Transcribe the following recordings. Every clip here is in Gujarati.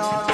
not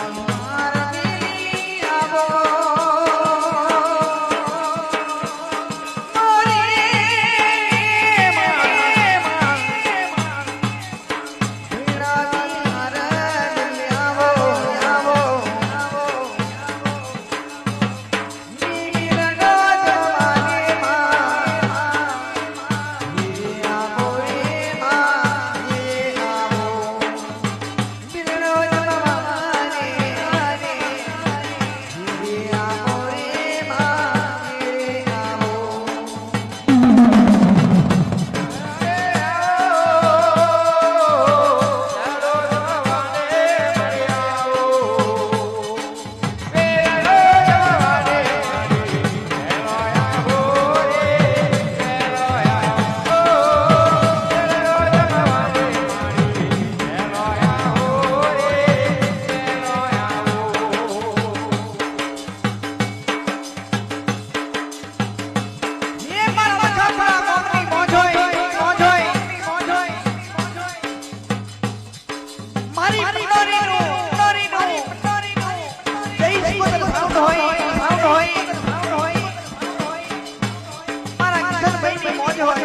હોય મારા કિશનભાઈ ની મોજ હોય